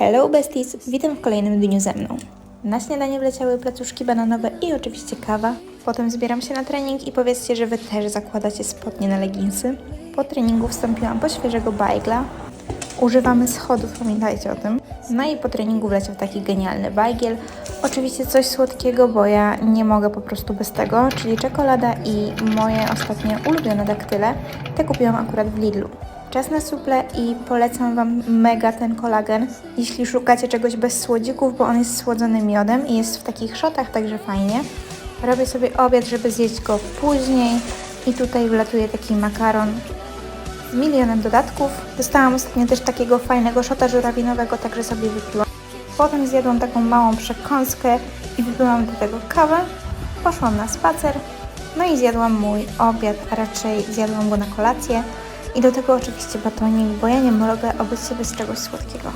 Hello besties! Witam w kolejnym dniu ze mną. Na śniadanie wleciały placuszki bananowe i oczywiście kawa. Potem zbieram się na trening i powiedzcie, że Wy też zakładacie spodnie na leginsy. Po treningu wstąpiłam po świeżego bajgla. Używamy schodów, pamiętajcie o tym. No i po treningu wleciał taki genialny bajgiel. Oczywiście coś słodkiego, bo ja nie mogę po prostu bez tego, czyli czekolada i moje ostatnie ulubione daktyle. Te kupiłam akurat w Lidlu. Czas na suple i polecam Wam mega ten kolagen, jeśli szukacie czegoś bez słodzików, bo on jest słodzony miodem i jest w takich szotach, także fajnie. Robię sobie obiad, żeby zjeść go później i tutaj wlatuje taki makaron z milionem dodatków. Dostałam ostatnio też takiego fajnego szota żurawinowego, także sobie wypiłam. Potem zjadłam taką małą przekąskę i wypiłam do tego kawę. Poszłam na spacer, no i zjadłam mój obiad, a raczej zjadłam go na kolację. I do tego oczywiście batonik, bo ja nie mogę obejść się bez czegoś słodkiego.